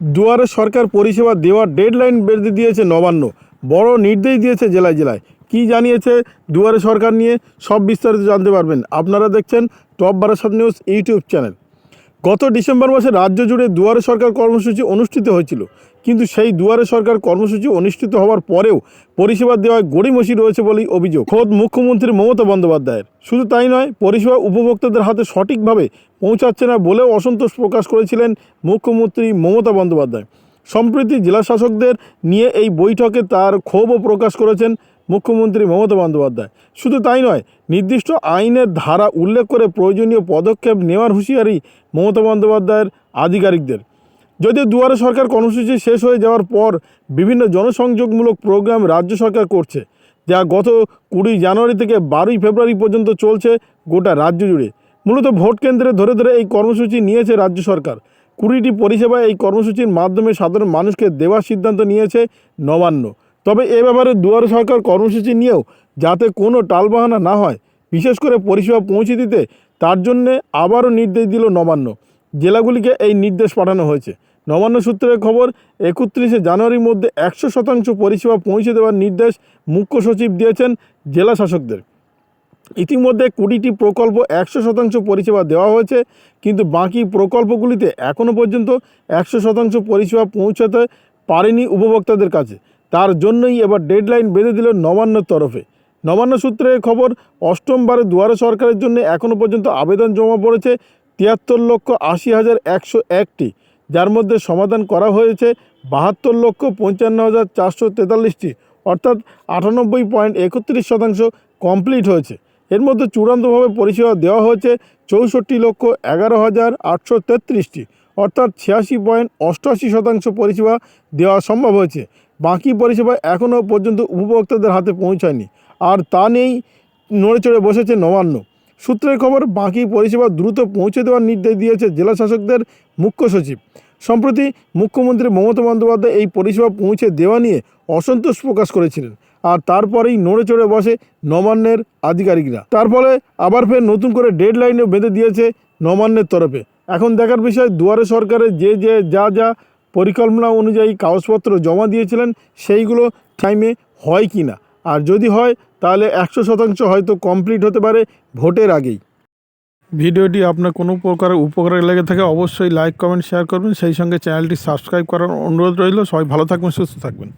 দুয়ারে সরকার পরিষেবা দেওয়ার ডেডলাইন বেঁধে দিয়েছে নবান্ন। বড় নির্দেশ দিয়েছে জেলায় জেলায়। কি জানিয়েছে দুয়ারে সরকার নিয়ে? সব বিস্তারিত জানতে পারবেন। আপনারা দেখছেন top Barasat news YouTube channel. গত ডিসেম্বর মাসে রাজ্য জুড়ে দুয়ারে সরকার কর্মসূচি অনুষ্ঠিত হয়েছিল। কিন্তু সেই দুয়ারে সরকার কর্মসূচি অনুষ্ঠিত হওয়ার পরেও পরিষেবা দেওয়ায় গড়িমসি রয়েছে বলেই অভিযোগ। খোদ মুখ্যমন্ত্রী মমতা বন্দ্যোপাধ্যায়ের। শুধু তাই নয়, পরিষেবা উপভোক্তাদের হাতে সঠিকভাবে পৌঁছাচ্ছে না বলেও অসন্তোষ প্রকাশ করেছিলেন মুখ্যমন্ত্রী মমতা বন্দ্যোপাধ্যায়। সম্প্রতি জেলা শাসকদের নিয়ে এই বৈঠকে তার ক্ষোভও প্রকাশ করেছেন মুখ্যমন্ত্রী মমতা বন্দ্যোপাধ্যায়। শুধু তাই নয়, নির্দিষ্ট আইনের ধারা উল্লেখ করে প্রয়োজনীয় পদক্ষেপ নেওয়ার হুঁশিয়ারি মমতা বন্দ্যোপাধ্যায়ের আধিকারিকদের। যদিও দুয়ারে সরকার কর্মসূচি শেষ হয়ে যাওয়ার পর বিভিন্ন জনসংযোগমূলক প্রোগ্রাম রাজ্য সরকার করছে, যা গত কুড়ি জানুয়ারি থেকে বারোই ফেব্রুয়ারি পর্যন্ত চলছে গোটা রাজ্য জুড়ে। মূলত ভোট কেন্দ্রে ধরে ধরে এই কর্মসূচি নিয়েছে রাজ্য সরকার। কুড়িটি পরিষেবা এই কর্মসূচির মাধ্যমে সাধারণ মানুষকে দেওয়ার সিদ্ধান্ত নিয়েছে নবান্ন। তবে এ ব্যাপারে দুয়ারে সরকার কর্মসূচি নিয়েও যাতে কোনো টালবাহানা না হয়, বিশেষ করে পরিষেবা পৌঁছে দিতে, তার জন্যে আবারও নির্দেশ দিল নবান্ন। জেলাগুলিকে এই নির্দেশ পাঠানো হয়েছে। নবান্ন সূত্রের খবর, একত্রিশে জানুয়ারির মধ্যে একশো শতাংশ পরিষেবা পৌঁছে দেওয়ার নির্দেশ মুখ্য সচিব দিয়েছেন জেলা শাসকদের। ইতিমধ্যে কুড়িটি প্রকল্প একশো শতাংশ পরিষেবা দেওয়া হয়েছে, কিন্তু বাকি প্রকল্পগুলিতে এখনও পর্যন্ত একশো শতাংশ পরিষেবা পৌঁছাতে পারেনি উপভোক্তাদের কাছে। তার জন্যই এবার ডেডলাইন বেঁধে দিল নবান্নর তরফে। নবান্ন সূত্রের খবর, অষ্টমবারে দুয়ারে সরকারের জন্য এখনও পর্যন্ত আবেদন জমা পড়েছে তিয়াত্তর লক্ষ আশি হাজার একশো একটি, যার মধ্যে সমাধান করা হয়েছে বাহাত্তর লক্ষ পঞ্চান্ন হাজার চারশো তেতাল্লিশটি, অর্থাৎ আটানব্বই পয়েন্ট একত্রিশ শতাংশ কমপ্লিট হয়েছে। এর মধ্যে চূড়ান্তভাবে পরিষেবা দেওয়া হয়েছে চৌষট্টি লক্ষ এগারো হাজার আটশো তেত্রিশটি, অর্থাৎ ছিয়াশি পয়েন্ট অষ্টআশি শতাংশ পরিষেবা দেওয়া সম্ভব হয়েছে। বাকি পরিষেবা এখনও পর্যন্ত উপভোক্তাদের হাতে পৌঁছায়নি। আর তা নিয়েই নড়ে চড়ে বসেছে নবান্ন। সূত্রের খবর, বাকি পরিষেবা দ্রুত পৌঁছে দেওয়ার নির্দেশ দিয়েছে জেলা শাসকদের মুখ্য সচিব। সম্প্রতি মুখ্যমন্ত্রী মমতা বন্দ্যোপাধ্যায় এই পরিষেবা পৌঁছে দেওয়া নিয়ে অসন্তোষ প্রকাশ করেছিলেন। আর তারপরেই নড়ে চড়ে বসে নবান্নের আধিকারিকরা। তার ফলে আবার ফের নতুন করে ডেডলাইনও বেঁধে দিয়েছে নবান্নের তরফে। এখন দেখার বিষয়, দুয়ারে সরকারের যে যে যা যা পরিকল্পনা অনুযায়ী কাগজপত্র জমা দিয়েছিলেন, সেইগুলো টাইমে হয় কি না? আর যদি হয়, তাহলে একশো শতাংশ হয়তো কমপ্লিট হতে পারে ভোটের আগেই। ভিডিওটি আপনার কোনো প্রকার উপকারে লেগে থাকে, অবশ্যই লাইক কমেন্ট শেয়ার করবেন। সেই সঙ্গে চ্যানেলটি সাবস্ক্রাইব করার অনুরোধ রইল। সবাই ভালো থাকবেন, সুস্থ থাকবেন।